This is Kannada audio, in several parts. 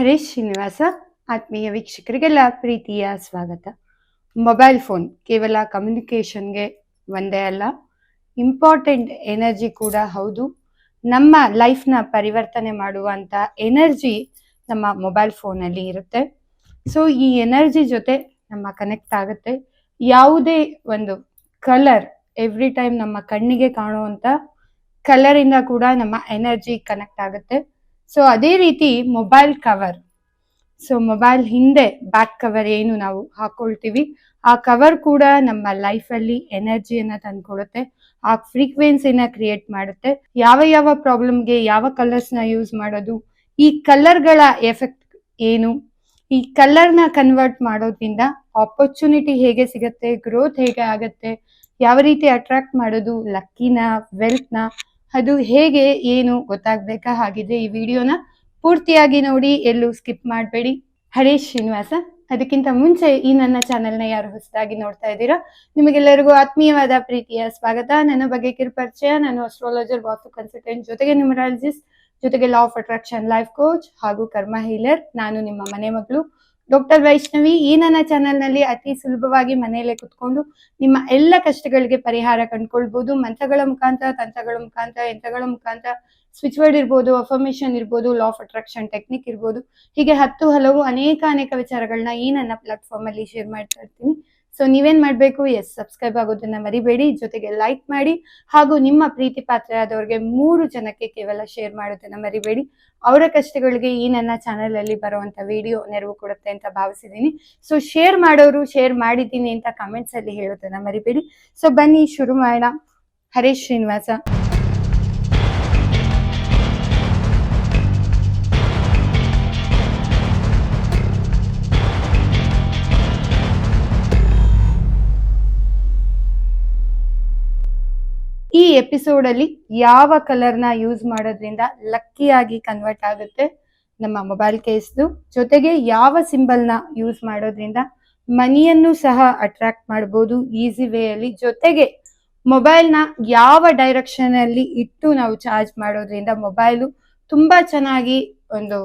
ಹರೀಶ್ ಶ್ರೀನಿವಾಸ, ಆತ್ಮೀಯ ವೀಕ್ಷಕರಿಗೆಲ್ಲ ಪ್ರೀತಿಯ ಸ್ವಾಗತ. ಮೊಬೈಲ್ ಫೋನ್ ಕೇವಲ ಕಮ್ಯುನಿಕೇಷನ್ಗೆ ಒಂದೇ ಅಲ್ಲ, ಇಂಪಾರ್ಟೆಂಟ್ ಎನರ್ಜಿ ಕೂಡ ಹೌದು. ನಮ್ಮ ಲೈಫ್ನ ಪರಿವರ್ತನೆ ಮಾಡುವಂತ ಎನರ್ಜಿ ನಮ್ಮ ಮೊಬೈಲ್ ಫೋನಲ್ಲಿ ಇರುತ್ತೆ. ಸೊ, ಈ ಎನರ್ಜಿ ಜೊತೆ ನಮ್ಮ ಕನೆಕ್ಟ್ ಆಗುತ್ತೆ. ಯಾವುದೇ ಒಂದು ಕಲರ್, ಎವ್ರಿ ಟೈಮ್ ನಮ್ಮ ಕಣ್ಣಿಗೆ ಕಾಣುವಂತ ಕಲರಿಂದ ಕೂಡ ನಮ್ಮ ಎನರ್ಜಿ ಕನೆಕ್ಟ್ ಆಗುತ್ತೆ. ಸೊ ಅದೇ ರೀತಿ ಮೊಬೈಲ್ ಕವರ್ ಸೊ ಮೊಬೈಲ್ ಹಿಂದೆ ಬ್ಯಾಕ್ ಕವರ್ ಏನು ನಾವು ಹಾಕೊಳ್ತೀವಿ. ಆ ಕವರ್ ಕೂಡ ನಮ್ಮ ಲೈಫ್ ಅಲ್ಲಿ ಎನರ್ಜಿಯನ್ನ ತಂದ್ಕೊಡುತ್ತೆ. ಆ ಫ್ರೀಕ್ವೆನ್ಸಿನ ಕ್ರಿಯೇಟ್ ಮಾಡುತ್ತೆ. ಯಾವ ಯಾವ ಪ್ರಾಬ್ಲಮ್ಗೆ ಯಾವ ಕಲರ್ಸ್ನ ಯೂಸ್ ಮಾಡೋದು, ಈ ಕಲರ್ಗಳ ಎಫೆಕ್ಟ್ ಏನು, ಈ ಕಲರ್ನ ಕನ್ವರ್ಟ್ ಮಾಡೋದ್ರಿಂದ ಆಪರ್ಚುನಿಟಿ ಹೇಗೆ ಸಿಗತ್ತೆ ಗ್ರೋತ್ ಹೇಗೆ ಆಗತ್ತೆ, ಯಾವ ರೀತಿ ಅಟ್ರಾಕ್ಟ್ ಮಾಡೋದು ಲಕ್ಕಿನ ವೆಲ್ತ್ನ ಅದು ಹೇಗೆ, ಏನು ಗೊತ್ತಾಗ್ಬೇಕಾ? ಹಾಗಿದ್ರೆ ಈ ವಿಡಿಯೋನ ಪೂರ್ತಿಯಾಗಿ ನೋಡಿ, ಎಲ್ಲೂ ಸ್ಕಿಪ್ ಮಾಡಬೇಡಿ. ಹರೀಶ್ ಶ್ರೀನಿವಾಸ. ಅದಕ್ಕಿಂತ ಮುಂಚೆ ಈ ನನ್ನ ಚಾನೆಲ್ನ ಯಾರು ಹೊಸದಾಗಿ ನೋಡ್ತಾ ಇದ್ದೀರಾ, ನಿಮಗೆಲ್ಲರಿಗೂ ಆತ್ಮೀಯವಾದ ಪ್ರೀತಿಯ ಸ್ವಾಗತ. ನನ್ನ ಬಗ್ಗೆ ಕಿರುಪರಿಚಯ ನಾನು ಅಸ್ಟ್ರಾಲಜರ್ ವಾಸ್ತು ಕನ್ಸಲ್ಟೆಂಟ್ ಜೊತೆಗೆ ನ್ಯೂಮರಾಲಜಿಸ್ಟ್ ಜೊತೆಗೆ law of attraction life coach ಹಾಗೂ ಕರ್ಮ ಹೀಲರ್ ನಾನು ನಿಮ್ಮ ಮನೆ ಮಗಳು ಡಾಕ್ಟರ್ ವೈಷ್ಣವಿ ಈ ನನ್ನ ಚಾನೆಲ್ನಲ್ಲಿ ಅತಿ ಸುಲಭವಾಗಿ ಮನೆಯಲ್ಲೇ ಕುತ್ಕೊಂಡು ನಿಮ್ಮ ಎಲ್ಲ ಕಷ್ಟಗಳಿಗೆ ಪರಿಹಾರ ಕಂಡುಕೊಳ್ಬಹುದು ಮಂತ್ರಗಳ ಮುಖಾಂತರ, ತಂತ್ರಗಳ ಮುಖಾಂತರ, ಯಂತ್ರಗಳ ಮುಖಾಂತರ ಸ್ವಿಚ್ ವರ್ಡ್ ಇರ್ಬೋದು ಅಫರ್ಮೇಶನ್ ಇರ್ಬೋದು ಲಾ ಆಫ್ ಅಟ್ರಾಕ್ಷನ್ ಟೆಕ್ನಿಕ್ ಇರ್ಬೋದು. ಹೀಗೆ ಹತ್ತು ಹಲವು ಅನೇಕ ಅನೇಕ ವಿಚಾರಗಳನ್ನ ಈ ನನ್ನ ಪ್ಲಾಟ್ಫಾರ್ಮ್ ಅಲ್ಲಿ ಶೇರ್ ಮಾಡ್ತಾ ಇರ್ತೀನಿ. ಸೊ ನೀವೇನ್ ಮಾಡ್ಬೇಕು? ಎಸ್ ಸಬ್ಸ್ಕ್ರೈಬ್ ಆಗೋದನ್ನ ಮರಿಬೇಡಿ. ಜೊತೆಗೆ ಲೈಕ್ ಮಾಡಿ. ಹಾಗೂ ನಿಮ್ಮ ಪ್ರೀತಿ ಪಾತ್ರರಾದವ್ರಿಗೆ ಮೂರು ಜನಕ್ಕೆ ಕೇವಲ ಶೇರ್ ಮಾಡೋದನ್ನ ಮರಿಬೇಡಿ. ಅವರ ಕಷ್ಟಗಳಿಗೆ ಈ ನನ್ನ ಚಾನೆಲ್ ಅಲ್ಲಿ ಬರುವಂತ ವಿಡಿಯೋ ನೆರವು ಕೊಡುತ್ತೆ ಅಂತ ಭಾವಿಸಿದೀನಿ ಸೊ ಶೇರ್ ಮಾಡೋರು ಶೇರ್ ಮಾಡಿದ್ದೀನಿ ಅಂತ ಕಮೆಂಟ್ಸ್ ಅಲ್ಲಿ ಹೇಳೋದನ್ನ ಮರಿಬೇಡಿ. ಸೊ ಬನ್ನಿ, ಶುರು ಮಾಡೋಣ. ಹರೀಶ್ ಶ್ರೀನಿವಾಸ. ಈ ಎಪಿಸೋಡ್ ಅಲ್ಲಿ ಯಾವ ಕಲರ್ನ ಯೂಸ್ ಮಾಡೋದ್ರಿಂದ ಲಕ್ಕಿ ಆಗಿ ಕನ್ವರ್ಟ್ ಆಗುತ್ತೆ ನಮ್ಮ ಮೊಬೈಲ್ ಕೇಸ್ದು ಜೊತೆಗೆ ಯಾವ ಸಿಂಬಲ್ನ ಯೂಸ್ ಮಾಡೋದ್ರಿಂದ ಮನಿಯನ್ನು ಸಹ ಅಟ್ರಾಕ್ಟ್ ಮಾಡಬಹುದು ಈಸಿ ವೇ ಅಲ್ಲಿ. ಜೊತೆಗೆ ಮೊಬೈಲ್ನ ಯಾವ ಡೈರೆಕ್ಷನ್ ಅಲ್ಲಿ ಇಟ್ಟು ನಾವು ಚಾರ್ಜ್ ಮಾಡೋದ್ರಿಂದ ಮೊಬೈಲು ತುಂಬಾ ಚೆನ್ನಾಗಿ ಒಂದು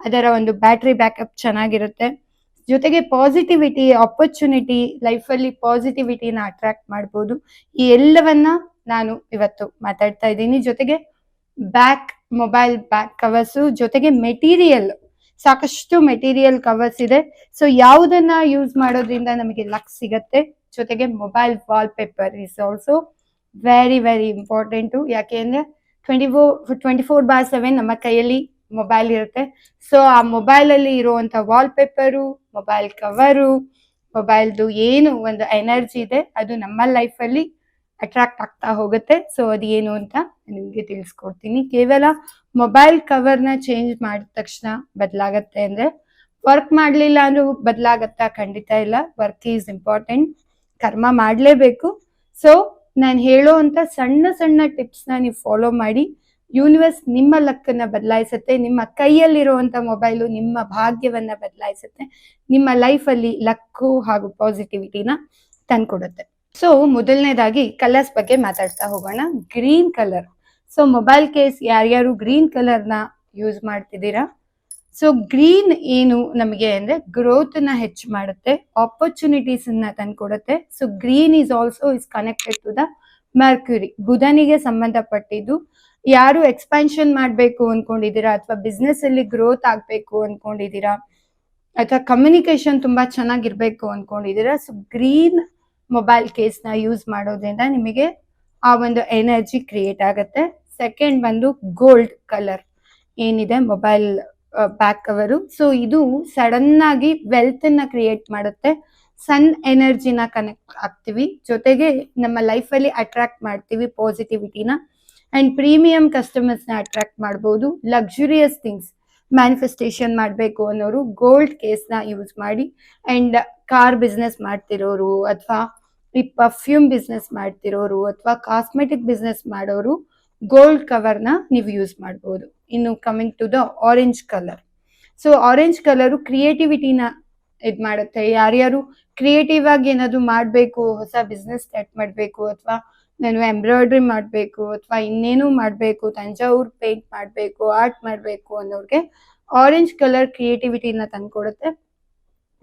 ಅದರ ಒಂದು ಬ್ಯಾಟ್ರಿ ಬ್ಯಾಕಪ್ ಚೆನ್ನಾಗಿರುತ್ತೆ. ಜೊತೆಗೆ ಪಾಸಿಟಿವಿಟಿ ಆಪರ್ಚುನಿಟಿ ಲೈಫಲ್ಲಿ ಪಾಸಿಟಿವಿಟಿನ ಅಟ್ರಾಕ್ಟ್ ಮಾಡ್ಬೋದು. ಈ ಎಲ್ಲವನ್ನ ನಾನು ಇವತ್ತು ಮಾತಾಡ್ತಾ ಇದ್ದೀನಿ. ಜೊತೆಗೆ ಬ್ಯಾಕ್ ಮೊಬೈಲ್ ಬ್ಯಾಕ್ ಕವರ್ಸ್ ಜೊತೆಗೆ ಮೆಟೀರಿಯಲ್ ಸಾಕಷ್ಟು ಮೆಟೀರಿಯಲ್ ಕವರ್ಸ್ ಇದೆ. ಸೊ ಯಾವುದನ್ನ ಯೂಸ್ ಮಾಡೋದ್ರಿಂದ ನಮಗೆ ಲಕ್ ಸಿಗತ್ತೆ. ಜೊತೆಗೆ mobile wall paper is also very very important ಯಾಕೆ ಅಂದ್ರೆ twenty four twenty four by seven ನಮ್ಮ ಕೈಯಲ್ಲಿ ಮೊಬೈಲ್ ಇರುತ್ತೆ. ಸೊ ಆ ಮೊಬೈಲ್ ಅಲ್ಲಿ ಇರುವಂತ ವಾಲ್ ಪೇಪರು ಮೊಬೈಲ್ ಕವರು ಮೊಬೈಲ್ದು ಏನು ಒಂದು ಎನರ್ಜಿ ಇದೆ, ಅದು ನಮ್ಮ ಲೈಫ್ ಅಲ್ಲಿ ಅಟ್ರಾಕ್ಟ್ ಆಗ್ತಾ ಹೋಗುತ್ತೆ. ಸೊ ಅದೇನು ಅಂತ ನಿಮಗೆ ತಿಳಿಸ್ಕೊಡ್ತೀನಿ. ಕೇವಲ ಮೊಬೈಲ್ ಕವರ್ನ ಚೇಂಜ್ ಮಾಡಿದ ತಕ್ಷಣ ಬದಲಾಗತ್ತೆ ಅಂದ್ರೆ ವರ್ಕ್ ಮಾಡಲಿಲ್ಲ ಅಂದ್ರೂ ಬದಲಾಗತ್ತಾ ಖಂಡಿತ ಇಲ್ಲ. ವರ್ಕ್ ಈಸ್ ಇಂಪಾರ್ಟೆಂಟ್ ಕರ್ಮ ಮಾಡಲೇಬೇಕು. ಸೊ ನಾನು ಹೇಳೋವಂಥ ಸಣ್ಣ ಸಣ್ಣ ಟಿಪ್ಸ್ನ ನೀವು ಫಾಲೋ ಮಾಡಿ. ಯೂನಿವರ್ಸ್ ನಿಮ್ಮ ಲಕ್ಕನ್ನ ಬದಲಾಯಿಸುತ್ತೆ. ನಿಮ್ಮ ಕೈಯಲ್ಲಿರುವಂತ ಮೊಬೈಲು ನಿಮ್ಮ ಭಾಗ್ಯವನ್ನ ಬದಲಾಯಿಸುತ್ತೆ. ನಿಮ್ಮ ಲೈಫಲ್ಲಿ ಲಕ್ಕು ಹಾಗೂ ಪಾಸಿಟಿವಿಟಿನ ತಂದ್ಕೊಡುತ್ತೆ. ಸೊ ಮೊದಲನೇದಾಗಿ ಕಲರ್ಸ್ ಬಗ್ಗೆ ಮಾತಾಡ್ತಾ ಹೋಗೋಣ. Green colour so mobile case ಯಾರ್ಯಾರು ಗ್ರೀನ್ ಕಲರ್ನ ಯೂಸ್ ಮಾಡ್ತಿದ್ದೀರಾ? ಸೊ ಗ್ರೀನ್ ಏನು ನಮಗೆ ಅಂದ್ರೆ ಗ್ರೋತ್ನ ಹೆಚ್ಚು ಮಾಡುತ್ತೆ ಆಪರ್ಚುನಿಟೀಸ್ ಅನ್ನ ತಂದ್ಕೊಡುತ್ತೆ. So green is also is connected to the Mercury ಬುಧನಿಗೆ ಸಂಬಂಧಪಟ್ಟಿದ್ದು, ಯಾರು ಎಕ್ಸ್ಪಾನ್ಷನ್ ಮಾಡಬೇಕು ಅನ್ಕೊಂಡಿದ್ದೀರಾ ಅಥವಾ ಬಿಸ್ನೆಸ್ ಅಲ್ಲಿ ಗ್ರೋತ್ ಆಗ್ಬೇಕು ಅನ್ಕೊಂಡಿದ್ದೀರಾ ಅಥವಾ ಕಮ್ಯುನಿಕೇಶನ್ ತುಂಬಾ ಚೆನ್ನಾಗಿರ್ಬೇಕು ಅನ್ಕೊಂಡಿದ್ದೀರಾ? ಸೊ ಗ್ರೀನ್ ಮೊಬೈಲ್ ಕೇಸ್ನ ಯೂಸ್ ಮಾಡೋದ್ರಿಂದ ನಿಮಗೆ ಆ ಒಂದು ಎನರ್ಜಿ ಕ್ರಿಯೇಟ್ ಆಗುತ್ತೆ. ಸೆಕೆಂಡ್ ಬಂದು ಗೋಲ್ಡ್ ಕಲರ್ ಏನಿದೆ ಮೊಬೈಲ್ ಬ್ಯಾಕ್ ಕವರು ಸೊ ಇದು ಸಡನ್ ಆಗಿ ವೆಲ್ತ್ನ ಕ್ರಿಯೇಟ್ ಮಾಡುತ್ತೆ. ಸನ್ ಎನರ್ಜಿನ ಕನೆಕ್ಟ್ ಆಗ್ತೀವಿ. ಜೊತೆಗೆ ನಮ್ಮ ಲೈಫ್ ಅಲ್ಲಿ ಅಟ್ರಾಕ್ಟ್ ಮಾಡ್ತೀವಿ ಪಾಸಿಟಿವಿಟಿನ ಅಂಡ್ ಪ್ರೀಮಿಯಂ ಕಸ್ಟಮರ್ಸ್ನ ಅಟ್ರಾಕ್ಟ್ ಮಾಡಬಹುದು ಲಕ್ಸುರಿಯಸ್ ಥಿಂಗ್ಸ್ ಮ್ಯಾನಿಫೆಸ್ಟೇಷನ್ ಮಾಡಬೇಕು ಅನ್ನೋರು ಗೋಲ್ಡ್ ಕೇಸ್ನ ಯೂಸ್ ಮಾಡಿ. ಅಂಡ್ ಕಾರ್ ಬಿಸ್ನೆಸ್ ಮಾಡ್ತಿರೋರು ಅಥವಾ ಈ ಪರ್ಫ್ಯೂಮ್ ಬಿಸ್ನೆಸ್ ಮಾಡ್ತಿರೋರು ಅಥವಾ ಕಾಸ್ಮೆಟಿಕ್ ಬಿಸ್ನೆಸ್ ಮಾಡೋರು ಗೋಲ್ಡ್ ಕವರ್ನ ನೀವು ಯೂಸ್ ಮಾಡ್ಬೋದು. ಇನ್ನು coming to the orange colour so orange colour ಕ್ರಿಯೇಟಿವಿಟಿನ ಇದ್ ಮಾಡುತ್ತೆ. ಯಾರ್ಯಾರು ಕ್ರಿಯೇಟಿವ್ ಆಗಿ ಏನಾದ್ರು ಮಾಡಬೇಕು, ಹೊಸ ಬಿಸ್ನೆಸ್ ಸ್ಟಾರ್ಟ್ ಮಾಡಬೇಕು ಅಥವಾ ನಾನು ಎಂಬ್ರಾಯ್ಡ್ರಿ ಮಾಡಬೇಕು ಅಥವಾ ಇನ್ನೇನು ಮಾಡಬೇಕು, ತಂಜಾವೂರ್ ಪೇಂಟ್ ಮಾಡಬೇಕು ಆರ್ಟ್ ಮಾಡಬೇಕು ಅನ್ನೋರಿಗೆ ಆರೆಂಜ್ ಕಲರ್ ಕ್ರಿಯೇಟಿವಿಟಿನ ತಂದ್ಕೊಡುತ್ತೆ.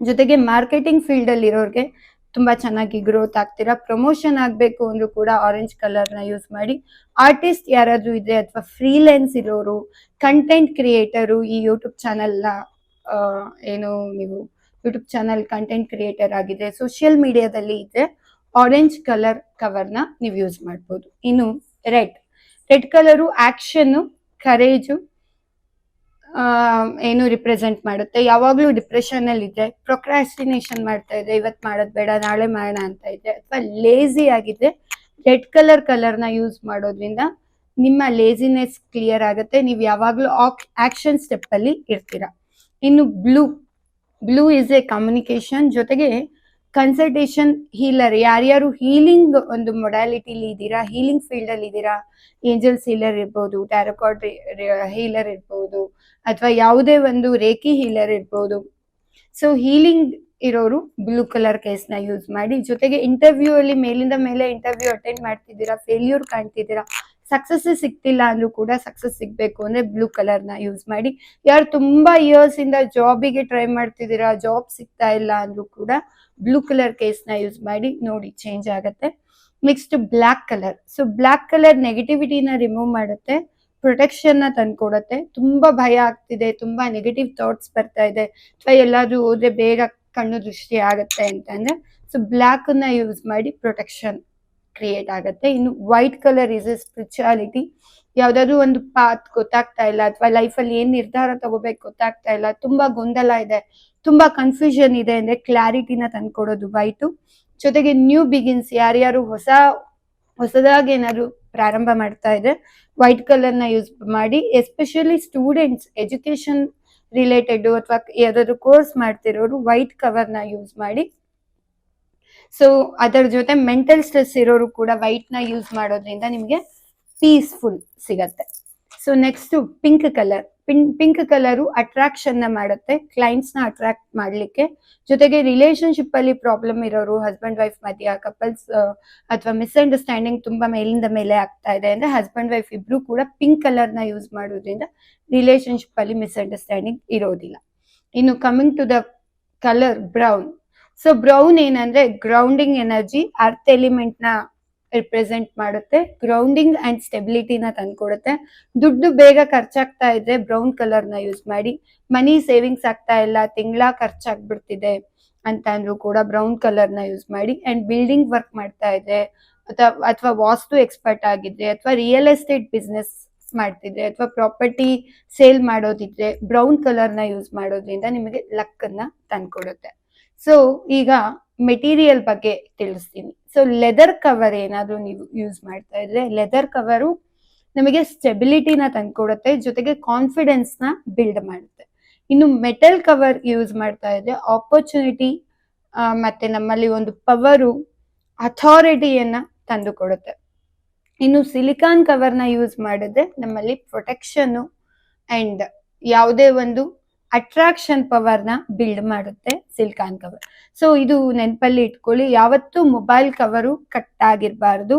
ಜೊತೆಗೆ ಮಾರ್ಕೆಟಿಂಗ್ ಫೀಲ್ಡ್ ಅಲ್ಲಿ ಇರೋರ್ಗೆ ತುಂಬಾ ಚೆನ್ನಾಗಿ ಗ್ರೋತ್ ಆಗ್ತೀರಾ? ಪ್ರಮೋಷನ್ ಆಗ್ಬೇಕು ಅಂದ್ರೂ ಕೂಡ ಆರೆಂಜ್ ಕಲರ್ನ ಯೂಸ್ ಮಾಡಿ. ಆರ್ಟಿಸ್ಟ್ ಯಾರಾದ್ರೂ ಇದ್ರೆ ಅಥವಾ ಫ್ರೀಲೆನ್ಸ್ ಇರೋರು ಕಂಟೆಂಟ್ ಕ್ರಿಯೇಟರು ಈ ಯೂಟ್ಯೂಬ್ ಚಾನೆಲ್ ಏನು ನೀವು ಯೂಟ್ಯೂಬ್ ಚಾನೆಲ್ ಕಂಟೆಂಟ್ ಕ್ರಿಯೇಟರ್ ಆಗಿದೆ ಸೋಷಿಯಲ್ ಮೀಡಿಯಾದಲ್ಲಿ ಇದ್ರೆ ಆರೆಂಜ್ ಕಲರ್ ಕವರ್ನ ನೀವು ಯೂಸ್ ಮಾಡ್ಬೋದು. ಇನ್ನು red red colour action courage ಏನು ರಿಪ್ರೆಸೆಂಟ್ ಮಾಡುತ್ತೆ? ಯಾವಾಗ್ಲೂ ಡಿಪ್ರೆಷನ್ ಅಲ್ಲಿ ಇದ್ರೆ ಪ್ರೊಕ್ರಾಸ್ಟಿನೇಷನ್ ಮಾಡ್ತಾ ಇದೆ ಇವತ್ ಮಾಡೋದ್ ಬೇಡ, ನಾಳೆ ಮಾಡೋಣ ಅಂತ ಇದ್ರೆ, ಅಥವಾ ಲೇಜಿ ಆಗಿದ್ರೆ ರೆಡ್ ಕಲರ್ ಕಲರ್ನ ಯೂಸ್ ಮಾಡೋದ್ರಿಂದ ನಿಮ್ಮ ಲೇಸಿನೆಸ್ ಕ್ಲಿಯರ್ ಆಗುತ್ತೆ. ನೀವು ಯಾವಾಗ್ಲೂ ಆಕ್ಷನ್ ಸ್ಟೆಪ್ ಅಲ್ಲಿ ಇರ್ತೀರಾ. ಇನ್ನು blue blue is a communication ಜೊತೆಗೆ ಕನ್ಸಲ್ಟೇಷನ್ ಹೀಲರ್ ಯಾರ್ಯಾರು ಹೀಲಿಂಗ್ ಒಂದು ಮೊಡಾಲಿಟಿಲಿ ಇದ್ದೀರಾ ಹೀಲಿಂಗ್ ಫೀಲ್ಡ್ ಅಲ್ಲಿ ಇದ್ದೀರಾ ಏಂಜಲ್ಸ್ ಹೀಲರ್ ಇರ್ಬೋದು ಟ್ಯಾರಕಾಟ್ ಹೀಲರ್ ಇರ್ಬೋದು, ಅಥವಾ ಯಾವುದೇ ಒಂದು ರೇಖಿ ಹೀಲರ್ ಇರ್ಬೋದು. ಸೊ ಹೀಲಿಂಗ್ ಇರೋರು ಬ್ಲೂ ಕಲರ್ ಕೇಸ್ನ ಯೂಸ್ ಮಾಡಿ, ಜೊತೆಗೆ ಇಂಟರ್ವ್ಯೂ ಅಲ್ಲಿ ಮೇಲಿಂದ ಮೇಲೆ ಇಂಟರ್ವ್ಯೂ ಅಟೆಂಡ್ ಮಾಡ್ತಿದ್ದೀರಾ ಫೇಲ್ಯೂರ್ ಕಾಣ್ತಿದ್ದೀರಾ ಸಕ್ಸಸ್ ಸಿಗ್ತಿಲ್ಲ ಅಂದ್ರೂ ಕೂಡ ಸಕ್ಸಸ್ ಸಿಗ್ಬೇಕು ಅಂದ್ರೆ ಬ್ಲೂ ಕಲರ್ನ ಯೂಸ್ ಮಾಡಿ. ಯಾರು ತುಂಬಾ ಇಯರ್ಸ್ ಇಂದ ಜಾಬಿಗೆ ಟ್ರೈ ಮಾಡ್ತಿದ್ದೀರಾ ಜಾಬ್ ಸಿಗ್ತಾ ಇಲ್ಲ ಅಂದ್ರೂ ಕೂಡ ಬ್ಲೂ ಕಲರ್ ಕೇಸ್ನ ಯೂಸ್ ಮಾಡಿ ನೋಡಿ ಚೇಂಜ್ ಆಗುತ್ತೆ. Next black colour so black colour ನೆಗೆಟಿವಿಟಿನ remove ಮಾಡುತ್ತೆ ಪ್ರೊಟೆಕ್ಷನ್ನ ತಂದ್ಕೊಡತ್ತೆ. ತುಂಬಾ ಭಯ ಆಗ್ತಿದೆ, ತುಂಬಾ ನೆಗೆಟಿವ್ ಥಾಟ್ಸ್ ಬರ್ತಾ ಇದೆ. ಅಥವಾ ಎಲ್ಲಾದ್ರೂ ಹೋದ್ರೆ ಬೇಗ ಕಣ್ಣು ದೃಷ್ಟಿ ಆಗತ್ತೆ ಅಂತಂದ್ರೆ ಸೊ ಬ್ಲ್ಯಾಕ್ನ ಯೂಸ್ ಮಾಡಿ ಪ್ರೊಟೆಕ್ಷನ್ ಕ್ರಿಯೇಟ್ ಆಗುತ್ತೆ. ಇನ್ನು white colour is a spirituality ಯಾವ್ದಾದ್ರು ಒಂದು ಪಾತ್ ಗೊತ್ತಾಗ್ತಾ ಇಲ್ಲ ಅಥವಾ ಲೈಫಲ್ಲಿ ಏನ್ ನಿರ್ಧಾರ ತಗೋಬೇಕು ಗೊತ್ತಾಗ್ತಾ ಇಲ್ಲ. ತುಂಬಾ ಗೊಂದಲ ಇದೆ. ತುಂಬಾ ಕನ್ಫ್ಯೂಷನ್ ಇದೆ ಅಂದ್ರೆ ಕ್ಲಾರಿಟಿನ ತಂದ್ಕೊಡೋದು ವೈಟು ಜೊತೆಗೆ ನ್ಯೂ ಬಿಗಿನ್ಸ್ ಯಾರ್ಯಾರು ಹೊಸ, ಹೊಸದಾಗಿ ಏನಾದ್ರು ಪ್ರಾರಂಭ ಮಾಡ್ತಾ ಇದ್ರೆ ವೈಟ್ ಕಲರ್ನ ಯೂಸ್ ಮಾಡಿ ಎಸ್ಪೆಷಲಿ ಸ್ಟೂಡೆಂಟ್ಸ್ ಎಜುಕೇಶನ್ ರಿಲೇಟೆಡ್ ಅಥವಾ ಯಾವ್ದಾದ್ರು ಕೋರ್ಸ್ ಮಾಡ್ತಿರೋರು ವೈಟ್ ಕವರ್ನ ಯೂಸ್ ಮಾಡಿ ಸೊ ಅದರ ಜೊತೆ ಮೆಂಟಲ್ ಸ್ಟ್ರೆಸ್ ಇರೋರು ಕೂಡ ವೈಟ್ನ ಯೂಸ್ ಮಾಡೋದ್ರಿಂದ ನಿಮಗೆ ಪೀಸ್ಫುಲ್ ಸಿಗತ್ತೆ. So next pink colour pink colour ಅಟ್ರಾಕ್ಷನ್ನ ಮಾಡುತ್ತೆ. ಕ್ಲೈಂಟ್ಸ್ನ ಅಟ್ರಾಕ್ಟ್ ಮಾಡ್ಲಿಕ್ಕೆ. ಜೊತೆಗೆ ರಿಲೇಶನ್ಶಿಪ್ ಅಲ್ಲಿ ಪ್ರಾಬ್ಲಮ್ ಇರೋರು ಹಸ್ಬೆಂಡ್ ವೈಫ್ ಮಧ್ಯ ಕಪಲ್ಸ್ ಅಥವಾ ಮಿಸ್ಅಂಡರ್ಸ್ಟ್ಯಾಂಡಿಂಗ್ ತುಂಬಾ ಮೇಲಿಂದ ಮೇಲೆ ಆಗ್ತಾ ಇದೆ ಅಂದ್ರೆ ಹಸ್ಬೆಂಡ್ ವೈಫ್ ಇಬ್ರು ಕೂಡ ಪಿಂಕ್ ಕಲರ್ನ ಯೂಸ್ ಮಾಡೋದ್ರಿಂದ ರಿಲೇಶನ್ಶಿಪ್ ಅಲ್ಲಿ ಮಿಸ್ಅಂಡರ್ಸ್ಟ್ಯಾಂಡಿಂಗ್ ಇರೋದಿಲ್ಲ. ಇನ್ನು coming to the colour brown so brown ಏನಂದ್ರೆ ಗ್ರೌಂಡಿಂಗ್ ಎನರ್ಜಿ ಅರ್ತ್ ಎಲಿಮೆಂಟ್ನ ರಿಪ್ರೆಸೆಂಟ್ ಮಾಡುತ್ತೆ. ಗ್ರೌಂಡಿಂಗ್ ಅಂಡ್ ಸ್ಟೆಬಿಲಿಟಿನ ತಂದ್ಕೊಡುತ್ತೆ. ದುಡ್ಡು ಬೇಗ ಖರ್ಚಾಗ್ತಾ ಇದ್ರೆ ಬ್ರೌನ್ ಕಲರ್ನ ಯೂಸ್ ಮಾಡಿ. ಮನಿ ಸೇವಿಂಗ್ಸ್ ಆಗ್ತಾ ಇಲ್ಲ, ತಿಂಗಳ ಖರ್ಚಾಗ್ಬಿಡ್ತಿದೆ ಅಂತ ಅಂದ್ರು ಕೂಡ ಬ್ರೌನ್ ಕಲರ್ನ ಯೂಸ್ ಮಾಡಿ ಅಂಡ್ ಬಿಲ್ಡಿಂಗ್ ವರ್ಕ್ ಮಾಡ್ತಾ ಇದ್ರೆ ಅಥವಾ ಅಥವಾ ವಾಸ್ತು ಎಕ್ಸ್ಪರ್ಟ್ ಆಗಿದ್ರೆ ಅಥವಾ ರಿಯಲ್ ಎಸ್ಟೇಟ್ ಬಿಸ್ನೆಸ್ ಮಾಡ್ತಿದ್ರೆ ಅಥವಾ ಪ್ರಾಪರ್ಟಿ ಸೇಲ್ ಮಾಡೋದಿದ್ರೆ ಬ್ರೌನ್ ಕಲರ್ನ ಯೂಸ್ ಮಾಡೋದ್ರಿಂದ ನಿಮಗೆ ಲಕ್ ಅನ್ನ ತಂದ್ಕೊಡುತ್ತೆ. ಸೊ ಈಗ ಮೆಟೀರಿಯಲ್ ಬಗ್ಗೆ ತಿಳಿಸ್ತೀನಿ. ಸೊ ಲೆದರ್ ಕವರ್ ಏನಾದರೂ ನೀವು ಯೂಸ್ ಮಾಡ್ತಾ ಇದ್ರೆ ಲೆದರ್ ಕವರು ನಮಗೆ ಸ್ಟೆಬಿಲಿಟಿನ ತಂದ್ಕೊಡುತ್ತೆ, ಜೊತೆಗೆ ಕಾನ್ಫಿಡೆನ್ಸ್ನ ಬಿಲ್ಡ್ ಮಾಡುತ್ತೆ. ಇನ್ನು ಮೆಟಲ್ ಕವರ್ ಯೂಸ್ ಮಾಡ್ತಾ ಇದ್ರೆ ಆಪರ್ಚುನಿಟಿ ಮತ್ತೆ ನಮ್ಮಲ್ಲಿ ಒಂದು ಪವರು ಅಥಾರಿಟಿಯನ್ನ ತಂದು ಕೊಡುತ್ತೆ ಇನ್ನು ಸಿಲಿಕಾನ್ ಕವರ್ನ ಯೂಸ್ ಮಾಡಿದ್ರೆ ನಮ್ಮಲ್ಲಿ ಪ್ರೊಟೆಕ್ಷನ್ ಅಂಡ್ ಯಾವುದೇ ಒಂದು ಅಟ್ರಾಕ್ಷನ್ ಪವರ್ನ ಬಿಲ್ಡ್ ಮಾಡುತ್ತೆ ಸಿಲ್ಕಾನ್ ಕವರ್ ಸೊ ಇದು ನೆನಪಲ್ಲಿ ಇಟ್ಕೊಳ್ಳಿ, ಯಾವತ್ತೂ ಮೊಬೈಲ್ ಕವರು ಕಟ್ ಆಗಿರಬಾರ್ದು,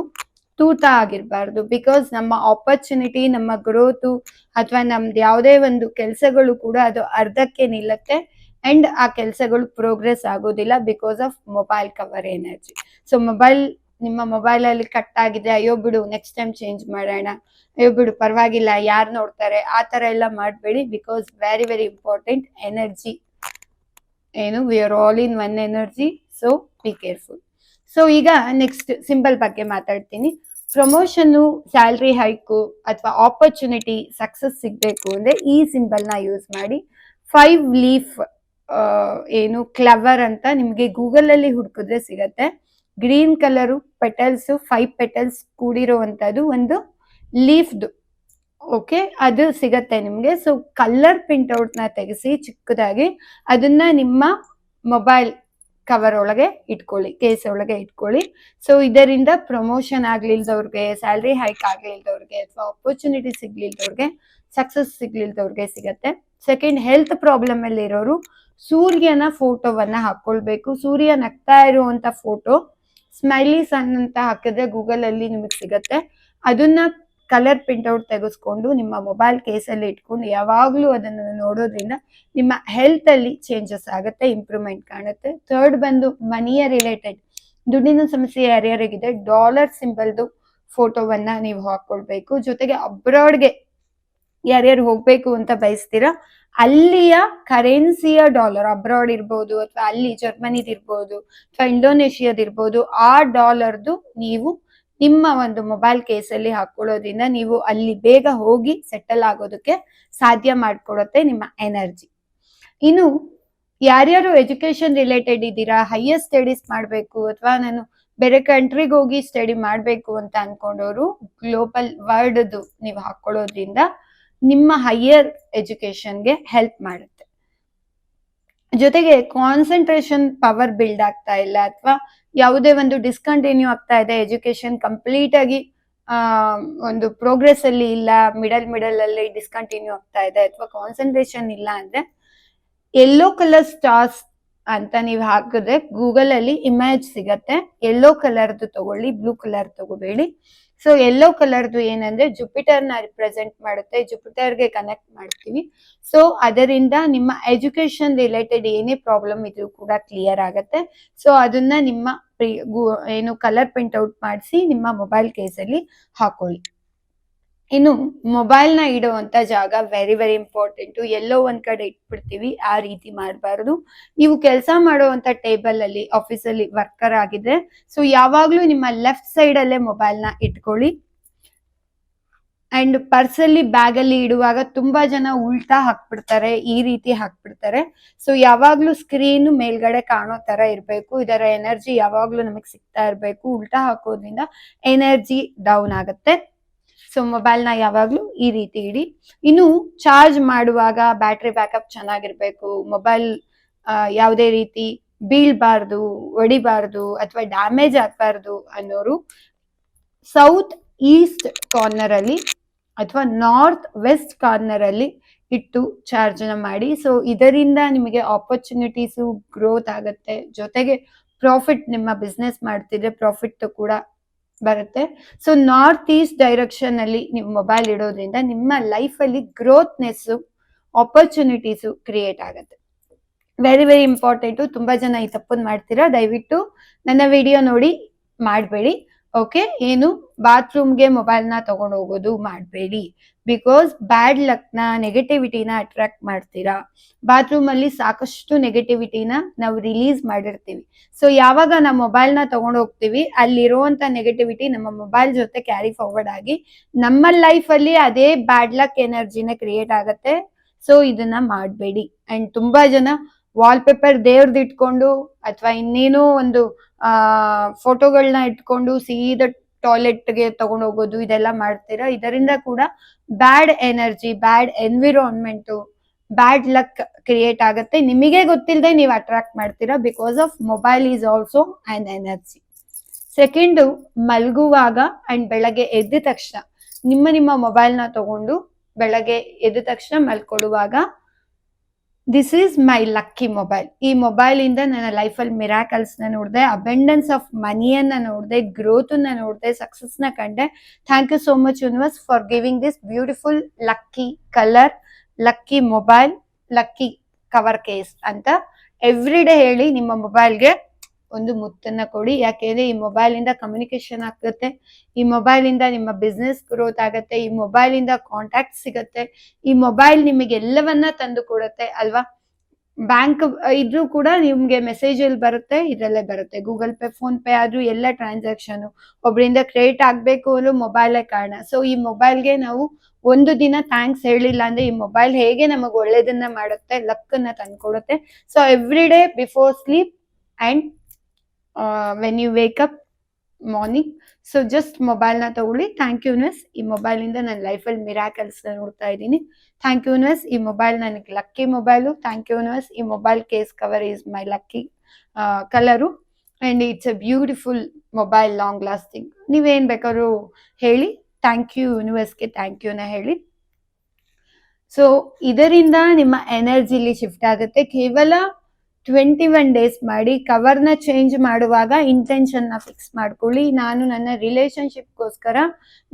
ತೂತ ಆಗಿರಬಾರ್ದು. ಬಿಕಾಸ್ ನಮ್ಮ ಆಪರ್ಚುನಿಟಿ ನಮ್ಮ ಗ್ರೋತು ಅಥವಾ ನಮ್ದು ಯಾವುದೇ ಒಂದು ಕೆಲಸಗಳು ಕೂಡ ಅದು ಅರ್ಧಕ್ಕೆ ನಿಲ್ಲತ್ತೆ ಅಂಡ್ ಆ ಕೆಲಸಗಳು ಪ್ರೋಗ್ರೆಸ್ ಆಗೋದಿಲ್ಲ because of mobile cover energy so mobile ನಿಮ್ಮ ಮೊಬೈಲ್ ಅಲ್ಲಿ ಕಟ್ ಆಗಿದೆ, ಅಯ್ಯೋ ಬಿಡು ನೆಕ್ಸ್ಟ್ ಟೈಮ್ ಚೇಂಜ್ ಮಾಡೋಣ. ಅಯ್ಯೋ ಬಿಡು, ಪರವಾಗಿಲ್ಲ, ಯಾರು ನೋಡ್ತಾರೆ, ಆ ತರ ಎಲ್ಲ ಮಾಡಬೇಡಿ because very very important energy ಏನು we are all in one energy so be careful so ಈಗ ನೆಕ್ಸ್ಟ್ ಸಿಂಬಲ್ ಬಗ್ಗೆ ಮಾತಾಡ್ತೀನಿ. ಪ್ರಮೋಷನ್ ಸ್ಯಾಲ್ರಿ ಹೈಕು ಅಥವಾ ಆಪರ್ಚುನಿಟಿ ಸಕ್ಸಸ್ ಸಿಗಬೇಕು ಅಂದ್ರೆ ಈ ಸಿಂಬಲ್ನ ಯೂಸ್ ಮಾಡಿ. ಫೈವ್ ಲೀಫ್ ಏನು ಕ್ಲವರ್ ಅಂತ ನಿಮ್ಗೆ ಗೂಗಲ್ ಅಲ್ಲಿ ಹುಡುಕಿದ್ರೆ ಸಿಗತ್ತೆ. Green colour petals, five petals ಕೂಡಿರುವಂತದ್ದು ಒಂದು ಲೀಫ್ದು. ಓಕೆ, ಅದು ಸಿಗತ್ತೆ ನಿಮಗೆ. ಸೊ, ಕಲರ್ ಪ್ರಿಂಟ್ ಔಟ್ನ ತೆಗೆಸಿ ಚಿಕ್ಕದಾಗಿ ಅದನ್ನ ನಿಮ್ಮ ಮೊಬೈಲ್ ಕವರ್ ಒಳಗೆ ಇಟ್ಕೊಳ್ಳಿ, ಕೇಸ್ ಒಳಗೆ ಇಟ್ಕೊಳ್ಳಿ. ಸೊ, ಇದರಿಂದ ಪ್ರಮೋಷನ್ ಆಗ್ಲಿಲ್ದವ್ರಿಗೆ, ಸ್ಯಾಲ್ರಿ ಹೈಕ್ ಆಗ್ಲಿಲ್ದವ್ರಿಗೆ, ಅಥವಾ ಆಪರ್ಚುನಿಟಿ ಸಿಗ್ಲಿಲ್ದವ್ರಿಗೆ ಸಕ್ಸಸ್ ಸಿಗ್ಲಿಲ್ದವ್ರಿಗೆ ಸಿಗತ್ತೆ. ಸೆಕೆಂಡ್ ಹೆಲ್ತ್ ಪ್ರಾಬ್ಲಮ್ ಅಲ್ಲಿ ಇರೋರು ಸೂರ್ಯನ ಫೋಟೋವನ್ನ ಹಾಕೊಳ್ಬೇಕು ಸೂರ್ಯ ನಗ್ತಾ ಇರುವಂತ ಫೋಟೋ ಸ್ಮೈಲಿ ಸನ್ ಅಂತ ಹಾಕಿದ್ರೆ ಗೂಗಲ್ ಅಲ್ಲಿ ನಿಮಗೆ ಸಿಗತ್ತೆ. ಅದನ್ನ ಕಲರ್ ಪ್ರಿಂಟ್ಔಟ್ ತೆಗೆಸ್ಕೊಂಡು ನಿಮ್ಮ ಮೊಬೈಲ್ ಕೇಸಲ್ಲಿ ಇಟ್ಕೊಂಡು ಯಾವಾಗಲೂ ಅದನ್ನ ನೋಡೋದ್ರಿಂದ ನಿಮ್ಮ ಹೆಲ್ತ್ ಅಲ್ಲಿ ಚೇಂಜಸ್ ಆಗುತ್ತೆ ಇಂಪ್ರೂವ್ಮೆಂಟ್ ಕಾಣುತ್ತೆ. ಥರ್ಡ್ ಬಂದು ಮನಿಯ ರಿಲೇಟೆಡ್ ದುಡ್ಡಿನ ಸಮಸ್ಯೆ ಯಾರ್ಯಾರಿಗಿದೆ? ಡಾಲರ್ ಸಿಂಬಲ್ದು ಫೋಟೋವನ್ನ ನೀವು ಹಾಕೊಳ್ಬೇಕು ಜೊತೆಗೆ ಅಬ್ರಾಡ್ಗೆ ಯಾರ್ಯಾರು ಹೋಗ್ಬೇಕು ಅಂತ ಬಯಸ್ತೀರಾ, ಅಲ್ಲಿಯ ಕರೆನ್ಸಿಯ ಡಾಲರ್, ಅಬ್ರಾಡ್ ಇರ್ಬೋದು ಅಥವಾ ಅಲ್ಲಿ ಜರ್ಮನಿದ್ ಇರ್ಬೋದು ಅಥವಾ ಇಂಡೋನೇಷಿಯಾದ ಇರ್ಬೋದು, ಆ ಡಾಲರ್ದು ನೀವು ನಿಮ್ಮ ಒಂದು ಮೊಬೈಲ್ ಕೇಸಲ್ಲಿ ಹಾಕೊಳ್ಳೋದ್ರಿಂದ ನೀವು ಅಲ್ಲಿ ಬೇಗ ಹೋಗಿ ಸೆಟಲ್ ಆಗೋದಕ್ಕೆ ಸಾಧ್ಯ ಮಾಡಿಕೊಡುತ್ತೆ ನಿಮ್ಮ ಎನರ್ಜಿ. ಇನ್ನು ಯಾರ್ಯಾರು ಎಜುಕೇಶನ್ ರಿಲೇಟೆಡ್ ಇದ್ದೀರಾ, ಹೈಯರ್ ಸ್ಟಡೀಸ್ ಮಾಡಬೇಕು ಅಥವಾ ನಾನು ಬೇರೆ ಕಂಟ್ರಿಗೆ ಹೋಗಿ ಸ್ಟಡಿ ಮಾಡಬೇಕು ಅಂತ ಅನ್ಕೊಂಡವರು ಗ್ಲೋಬಲ್ ವರ್ಡ್ದು ನೀವು ಹಾಕೊಳ್ಳೋದ್ರಿಂದ ನಿಮ್ಮ ಹೈಯರ್ ಎಜುಕೇಶನ್ಗೆ ಹೆಲ್ಪ್ ಮಾಡುತ್ತೆ. ಜೊತೆಗೆ ಕಾನ್ಸಂಟ್ರೇಷನ್ ಪವರ್ ಬಿಲ್ಡ್ ಆಗ್ತಾ ಇಲ್ಲ ಅಥವಾ ಯಾವುದೇ ಒಂದು ಡಿಸ್ಕಂಟಿನ್ಯೂ ಆಗ್ತಾ ಇದೆ ಎಜುಕೇಶನ್ ಕಂಪ್ಲೀಟ್ ಆಗಿ ಒಂದು ಪ್ರೋಗ್ರೆಸ್ ಅಲ್ಲಿ ಇಲ್ಲ ಮಿಡಲ್ ಮಿಡಲ್ ಅಲ್ಲಿ ಡಿಸ್ಕಂಟಿನ್ಯೂ ಆಗ್ತಾ ಇದೆ ಅಥವಾ ಕಾನ್ಸಂಟ್ರೇಷನ್ ಇಲ್ಲ ಅಂದ್ರೆ ಎಲ್ಲೋ ಕಲರ್ ಸ್ಟಾರ್ಸ್ ಅಂತ ನೀವು ಹಾಕಿದ್ರೆ ಗೂಗಲ್ ಅಲ್ಲಿ ಇಮೇಜ್ ಸಿಗತ್ತೆ. ಎಲ್ಲೋ ಕಲರ್ದು ತಗೊಳ್ಳಿ ಬ್ಲೂ ಕಲರ್ ತಗೋಬೇಡಿ. ಸೊ ಯೆಲ್ಲೋ ಕಲರ್ದು ಏನಂದ್ರೆ ಜುಪಿಟರ್ನ ರಿಪ್ರೆಸೆಂಟ್ ಮಾಡುತ್ತೆ. ಜುಪಿಟರ್ಗೆ ಕನೆಕ್ಟ್ ಮಾಡ್ತೀವಿ. ಸೊ ಅದರಿಂದ ನಿಮ್ಮ ಎಜುಕೇಶನ್ ರಿಲೇಟೆಡ್ ಏನೇ ಪ್ರಾಬ್ಲಮ್ ಇದ್ರೂ ಕೂಡ ಕ್ಲಿಯರ್ ಆಗುತ್ತೆ. ಸೊ ಅದನ್ನ ನಿಮ್ಮ ಏನು ಕಲರ್ ಪ್ರಿಂಟ್ ಔಟ್ ಮಾಡಿಸಿ ನಿಮ್ಮ ಮೊಬೈಲ್ ಕೇಸಲ್ಲಿ ಹಾಕೊಳ್ಳಿ. ಇನ್ನು ಮೊಬೈಲ್ನ ಇಡುವಂತ ಜಾಗ ವೆರಿ ವೆರಿ ಇಂಪಾರ್ಟೆಂಟ್ ಎಲ್ಲೋ ಒಂದ್ ಕಡೆ ಇಟ್ಬಿಡ್ತೀವಿ, ಆ ರೀತಿ ಮಾಡಬಾರದು. ನೀವು ಕೆಲಸ ಮಾಡುವಂತ ಟೇಬಲ್ ಅಲ್ಲಿ ಆಫೀಸ್ ಅಲ್ಲಿ ವರ್ಕರ್ ಆಗಿದ್ರೆ ಸೊ ಯಾವಾಗ್ಲೂ ನಿಮ್ಮ ಲೆಫ್ಟ್ ಸೈಡ್ ಅಲ್ಲೇ ಮೊಬೈಲ್ನ ಇಟ್ಕೊಳ್ಳಿ. ಅಂಡ್ ಪರ್ಸಲ್ಲಿ ಬ್ಯಾಗ್ ಅಲ್ಲಿ ಇಡುವಾಗ ತುಂಬಾ ಜನ ಉಲ್ಟಾ ಹಾಕ್ಬಿಡ್ತಾರೆ, ಈ ರೀತಿ ಹಾಕ್ಬಿಡ್ತಾರೆ. ಸೊ ಯಾವಾಗ್ಲೂ ಸ್ಕ್ರೀನ್ ಮೇಲ್ಗಡೆ ಕಾಣೋ ತರ ಇರಬೇಕು. ಇದರ ಎನರ್ಜಿ ಯಾವಾಗ್ಲೂ ನಮಗೆ ಸಿಗ್ತಾ ಇರಬೇಕು. ಉಲ್ಟಾ ಹಾಕೋದ್ರಿಂದ ಎನರ್ಜಿ ಡೌನ್ ಆಗುತ್ತೆ. ಸೊ ಮೊಬೈಲ್ನ ಯಾವಾಗ್ಲೂ ಈ ರೀತಿ ಇಡಿ. ಇನ್ನು ಚಾರ್ಜ್ ಮಾಡುವಾಗ ಬ್ಯಾಟ್ರಿ ಬ್ಯಾಕಪ್ ಚೆನ್ನಾಗಿರ್ಬೇಕು. ಮೊಬೈಲ್ ಯಾವುದೇ ರೀತಿ ಬೀಳ್ಬಾರ್ದು, ಒಡಿಬಾರ್ದು ಅಥವಾ ಡ್ಯಾಮೇಜ್ ಆಗ್ಬಾರ್ದು ಅನ್ನೋರು ಸೌತ್ ಈಸ್ಟ್ ಕಾರ್ನರ್ ಅಲ್ಲಿ ಅಥವಾ ನಾರ್ತ್ ವೆಸ್ಟ್ ಕಾರ್ನರ್ ಅಲ್ಲಿ ಇಟ್ಟು ಚಾರ್ಜ್ನ ಮಾಡಿ. ಸೊ ಇದರಿಂದ ನಿಮಗೆ ಆಪರ್ಚುನಿಟೀಸು ಗ್ರೋತ್ ಆಗುತ್ತೆ. ಜೊತೆಗೆ ಪ್ರಾಫಿಟ್ ನಿಮ್ಮ ಬಿಸ್ನೆಸ್ ಮಾಡ್ತಿದ್ರೆ ಪ್ರಾಫಿಟ್ ಕೂಡ ಬರುತ್ತೆ. ಸೊ ನಾರ್ತ್ ಈಸ್ಟ್ ಡೈರೆಕ್ಷನ್ ಅಲ್ಲಿ ನೀವು ಮೊಬೈಲ್ ಇಡೋದ್ರಿಂದ ನಿಮ್ಮ ಲೈಫ್ ಅಲ್ಲಿ ಗ್ರೋತ್ನೆಸ್ ಆಪರ್ಚುನಿಟೀಸು ಕ್ರಿಯೇಟ್ ಆಗುತ್ತೆ. ವೆರಿ ವೆರಿ ಇಂಪಾರ್ಟೆಂಟು ತುಂಬಾ ಜನ ಈ ತಪ್ಪನ್ನು ಮಾಡ್ತೀರಾ? ದಯವಿಟ್ಟು ನನ್ನ ವಿಡಿಯೋ ನೋಡಿ ಮಾಡಬೇಡಿ. ಓಕೆ ಏನು ಬಾತ್ರೂಮ್ಗೆ ಮೊಬೈಲ್ನ ತಗೊಂಡು ಹೋಗೋದು ಮಾಡಬೇಡಿ. ಬಿಕಾಸ್ ಬ್ಯಾಡ್ ಲಕ್ನ ನೆಗೆಟಿವಿಟಿನ ಅಟ್ರಾಕ್ಟ್ ಮಾಡ್ತೀರಾ. ಬಾತ್ರೂಮ್ ಅಲ್ಲಿ ಸಾಕಷ್ಟು ನೆಗೆಟಿವಿಟಿನ ನಾವು ರಿಲೀಸ್ ಮಾಡಿರ್ತೀವಿ. ಸೊ ಯಾವಾಗ ನಾವು ಮೊಬೈಲ್ನ ತಗೊಂಡು ಹೋಗ್ತೀವಿ ಅಲ್ಲಿರುವಂಥ ನೆಗೆಟಿವಿಟಿ ನಮ್ಮ ಮೊಬೈಲ್ ಜೊತೆ ಕ್ಯಾರಿ ಫಾರ್ವರ್ಡ್ ಆಗಿ ನಮ್ಮ ಲೈಫ್ ಅಲ್ಲಿ ಅದೇ ಬ್ಯಾಡ್ ಲಕ್ ಎನರ್ಜಿನ ಕ್ರಿಯೇಟ್ ಆಗತ್ತೆ. ಸೊ ಇದನ್ನ ಮಾಡಬೇಡಿ. ಅಂಡ್ ತುಂಬಾ ಜನ ವಾಲ್ ಪೇಪರ್ ದೇವ್ರದ್ದು ಇಟ್ಕೊಂಡು, ಅಥವಾ ಇನ್ನೇನೋ ಒಂದು ಫೋಟೋಗಳನ್ನ ಇಟ್ಕೊಂಡು, ಸೀದಾ ಟಾಯ್ಲೆಟ್ಗೆ ತಗೊಂಡು ಹೋಗೋದು ಇದೆಲ್ಲ ಮಾಡ್ತೀರಾ? ಇದರಿಂದ ಕೂಡ bad energy, bad environment, bad luck create ಆಗುತ್ತೆ. ನಿಮಗೆ ಗೊತ್ತಿಲ್ಲದೆ ನೀವು ಅಟ್ರಾಕ್ಟ್ ಮಾಡ್ತೀರಾ? Because of mobile is also on energy. Second, ಮಲಗುವಾಗ and ಬೆಳಗ್ಗೆ ಎದ್ದ ತಕ್ಷಣ. ನಿಮ್ಮ ನಿಮ್ಮ ಮೊಬೈಲ್ನ ತಗೊಂಡು ಬೆಳಗ್ಗೆ ಎದ್ದ ತಕ್ಷಣ ಮಲ್ಕೊಳ್ಳುವಾಗ this is my lucky mobile ಈ ಮೊಬೈಲಿಂದ ನನ್ನ ಲೈಫಲ್ಲಿ ಮಿರಾಕಲ್ಸ್ನ ನೋಡಿದೆ ಅಬೆಂಡೆನ್ಸ್ ಆಫ್ ಮನಿಯನ್ನು ನೋಡಿದೆ ಗ್ರೋತನ್ನು ನೋಡಿದೆ ಸಕ್ಸಸ್ನ ಕಂಡೆ. Thank you so much universe for giving this beautiful lucky colour lucky mobile lucky cover case ಅಂತ ಎವ್ರಿ ಡೇ ಹೇಳಿ ನಿಮ್ಮ ಮೊಬೈಲ್ಗೆ ಒಂದು ಮುತ್ತನ್ನ ಕೊಡಿ. ಯಾಕೆಂದ್ರೆ ಈ ಮೊಬೈಲ್ ಇಂದ ಕಮ್ಯುನಿಕೇಶನ್ ಆಗುತ್ತೆ ಈ ಮೊಬೈಲ್ ಇಂದ ನಿಮ್ಮ ಬಿಸ್ನೆಸ್ ಗ್ರೋತ್ ಆಗುತ್ತೆ. ಈ ಮೊಬೈಲ್ ಇಂದ ಕಾಂಟ್ಯಾಕ್ಟ್ ಸಿಗುತ್ತೆ. ಈ ಮೊಬೈಲ್ ನಿಮಗೆ ಎಲ್ಲವನ್ನ ತಂದು ಕೊಡುತ್ತೆ ಅಲ್ವಾ? ಬ್ಯಾಂಕ್ ಇದ್ರೂ ಕೂಡ ನಿಮ್ಗೆ ಮೆಸೇಜ್ ಅಲ್ಲಿ ಬರುತ್ತೆ, ಇದರಲ್ಲೇ ಬರುತ್ತೆ. ಗೂಗಲ್ ಪೇ ಫೋನ್ ಪೇ ಆದ್ರೂ ಎಲ್ಲ ಟ್ರಾನ್ಸಾಕ್ಷನ್ ಒಬ್ಬರಿಂದ ಕ್ರೆಡಿಟ್ ಆಗ್ಬೇಕು ಅನ್ನೋ ಮೊಬೈಲೇ ಕಾರಣ. ಸೊ ಈ ಮೊಬೈಲ್ಗೆ ನಾವು ಒಂದು ದಿನ ಥ್ಯಾಂಕ್ಸ್ ಹೇಳಿಲ್ಲ ಅಂದ್ರೆ ಈ ಮೊಬೈಲ್ ಹೇಗೆ ನಮಗೆ ಒಳ್ಳೇದನ್ನ ಮಾಡುತ್ತೆ ಲಕ್ ಅನ್ನ ತಂದ್ಕೊಡುತ್ತೆ. So every day before sleep and when you wake up morning so just ಮೊಬೈಲ್ನ ತಗೊಳ್ಳಿ. ಥ್ಯಾಂಕ್ ಯು ಯೂನಿವರ್ಸ್ ಈ ಮೊಬೈಲಿಂದ ನನ್ನ ಲೈಫಲ್ಲಿ ಮಿರಾಕಲ್ಸ್ ನೋಡ್ತಾ ಇದ್ದೀನಿ. ಥ್ಯಾಂಕ್ ಯು ಯೂನಿವರ್ಸ್ ಈ ಮೊಬೈಲ್ ನನಗೆ lucky mobile thank you universe ಈ mobile case cover is my lucky colour and it's a beautiful mobile long lasting ನೀವೇನು ಬೇಕಾದ್ರೂ ಹೇಳಿ. ಥ್ಯಾಂಕ್ ಯು ಯೂನಿವರ್ಸ್ಗೆ ಥ್ಯಾಂಕ್ ಯುನ ಹೇಳಿ. ಸೊ ಇದರಿಂದ ನಿಮ್ಮ ಎನರ್ಜಿಲಿ ಶಿಫ್ಟ್ ಆಗುತ್ತೆ. ಕೇವಲ ಟ್ವೆಂಟಿ ಒನ್ ಡೇಸ್ ಮಾಡಿ ಕವರ್ನ ಚೇಂಜ್ ಮಾಡುವಾಗ ಇಂಟೆನ್ಷನ್ನ ಫಿಕ್ಸ್ ಮಾಡ್ಕೊಳ್ಳಿ. ನಾನು ನನ್ನ ರಿಲೇಶನ್ಶಿಪ್ಗೋಸ್ಕರ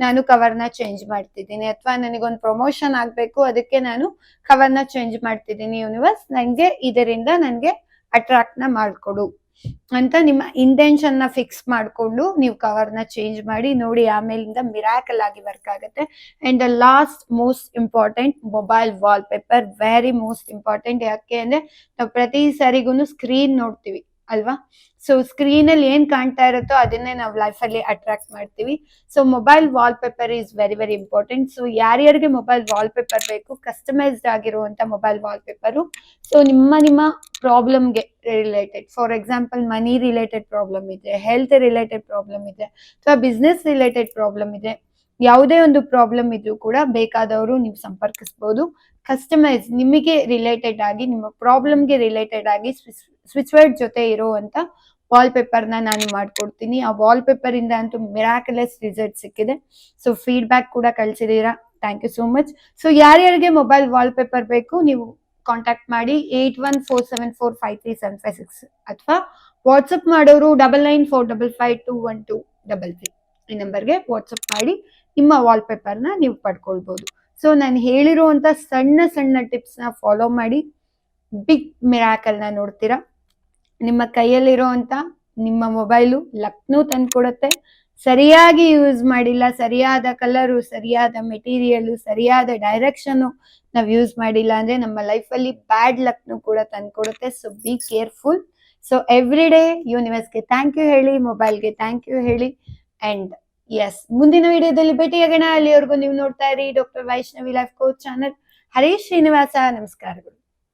ನಾನು ಕವರ್ನ ಚೇಂಜ್ ಮಾಡ್ತಿದ್ದೀನಿ. ಅಥವಾ ನನಗೊಂದು ಪ್ರಮೋಷನ್ ಆಗಬೇಕು, ಅದಕ್ಕೆ ನಾನು ಕವರ್ನ ಚೇಂಜ್ ಮಾಡ್ತಿದ್ದೀನಿ ಯೂನಿವರ್ಸ್ ನನಗೆ ಇದರಿಂದ ನನಗೆ ಅಟ್ರಾಕ್ಟ್ನ ಮಾಡಿಕೊಡು. ಅಂತ ನಿಮ್ಮ ಇಂಟೆನ್ಷನ್ನ ಫಿಕ್ಸ್ ಮಾಡಿಕೊಂಡು ನೀವು ನ ಚೇಂಜ್ ಮಾಡಿ ನೋಡಿ ಆಮೇಲಿಂದ ಮಿರಾಕಲ್ ಆಗಿ ವರ್ಕ್ ಆಗುತ್ತೆ. And the last most important mobile wallpaper very most important ಯಾಕೆ ಅಂದ್ರೆ ನಾವು ಪ್ರತಿ ಸಾರಿಗೂ ಸ್ಕ್ರೀನ್ ನೋಡ್ತೀವಿ. ಅಲ್ವಾ? ಸೊ ಸ್ಕ್ರೀನ್ ಅಲ್ಲಿ ಏನ್ ಕಾಣ್ತಾ ಇರುತ್ತೋ ಅದನ್ನೇ ನಾವು ಲೈಫ್ ಅಲ್ಲಿ ಅಟ್ರಾಕ್ಟ್ ಮಾಡ್ತೀವಿ. So mobile wallpaper is very very important so ಯಾರ್ಯಾರಿಗೆ ಮೊಬೈಲ್ ವಾಲ್ ಪೇಪರ್ ಬೇಕು ಕಸ್ಟಮೈಸ್ಡ್ ಆಗಿರುವಂತ ಮೊಬೈಲ್ ವಾಲ್ ಪೇಪರು ಸೊ ನಿಮ್ಮ ನಿಮ್ಮ ಪ್ರಾಬ್ಲಮ್ಗೆ related for example money related problem ಇದೆ ಹೆಲ್ತ್ ರಿಲೇಟೆಡ್ ಪ್ರಾಬ್ಲಮ್ ಇದೆ, ಅಥವಾ ಬಿಸ್ನೆಸ್ ರಿಲೇಟೆಡ್ ಪ್ರಾಬ್ಲಮ್ ಇದೆ. ಯಾವುದೇ ಒಂದು ಪ್ರಾಬ್ಲಮ್ ಇದ್ರೂ ಕೂಡ ಬೇಕಾದವರು ನೀವು ಸಂಪರ್ಕಿಸಬಹುದು ಕಸ್ಟಮೈಸ್ ನಿಮಗೆ ರಿಲೇಟೆಡ್ ಆಗಿ, ನಿಮ್ಮ ಪ್ರಾಬ್ಲಮ್ಗೆ ರಿಲೇಟೆಡ್ ಆಗಿ ಸ್ವಿಚ್ ವರ್ಡ್ ಜೊತೆ ಇರುವಂತ ವಾಲ್ ಪೇಪರ್ನ ನಾನು ಮಾಡ್ಕೊಡ್ತೀನಿ. ಆ ವಾಲ್ ಪೇಪರ್ ಇಂದ ಅಂತೂ ಮಿರಾಕಲೆಸ್ ರಿಸಲ್ಟ್ ಸಿಕ್ಕಿದೆ. ಸೊ ಫೀಡ್ಬ್ಯಾಕ್ ಕೂಡ ಕಳ್ಸಿದೀರಾ. Thank you so much so ಯಾರ್ಯಾರಿಗೆ ಮೊಬೈಲ್ ವಾಲ್ ಪೇಪರ್ ಬೇಕು ನೀವು ಕಾಂಟ್ಯಾಕ್ಟ್ ಮಾಡಿ eight one four seven four five three seven five six ಅಥವಾ ವಾಟ್ಸಪ್ ಮಾಡೋರು double nine four double five two one two double three ಈ ನಂಬರ್ಗೆ ವಾಟ್ಸಪ್ ಮಾಡಿ ನಿಮ್ಮ ವಾಲ್ ಪೇಪರ್ನ ನೀವು ಪಡ್ಕೊಳ್ಬೋದು. ಸೊ ನಾನು ಹೇಳಿರುವಂಥ ಸಣ್ಣ ಸಣ್ಣ ಟಿಪ್ಸ್ನ ಫಾಲೋ ಮಾಡಿ ಬಿಗ್ ಮಿರಾಕಲ್ನ ನೋಡ್ತೀರಾ? ನಿಮ್ಮ ಕೈಯಲ್ಲಿರುವಂತ ನಿಮ್ಮ ಮೊಬೈಲು ಲಕ್ನೂ ತಂದ್ಕೊಡುತ್ತೆ ಸರಿಯಾಗಿ ಯೂಸ್ ಮಾಡಿಲ್ಲ, ಸರಿಯಾದ ಕಲರು ಸರಿಯಾದ ಮೆಟೀರಿಯಲ್ ಸರಿಯಾದ ಡೈರೆಕ್ಷನ್ ನಾವು ಯೂಸ್ ಮಾಡಿಲ್ಲ ಅಂದ್ರೆ ನಮ್ಮ ಲೈಫಲ್ಲಿ ಬ್ಯಾಡ್ ಲಕ್ನು ಕೂಡ ತಂದ್ಕೊಡುತ್ತೆ so be careful so every day ಯೂನಿವರ್ಸ್ಗೆ thank you ಹೇಳಿ ಮೊಬೈಲ್ಗೆ ಥ್ಯಾಂಕ್ ಯು ಹೇಳಿ. ಅಂಡ್ ಎಸ್ ಮುಂದಿನ ವಿಡಿಯೋದಲ್ಲಿ ಭೇಟಿಯಾಗೋಣ. ಅಲ್ಲಿವರೆಗೂ ನೀವು ನೋಡ್ತಾ ಇರಿ doctor Vaishnavi life coach channel Harish Srinivasa. ನಮಸ್ಕಾರಗಳು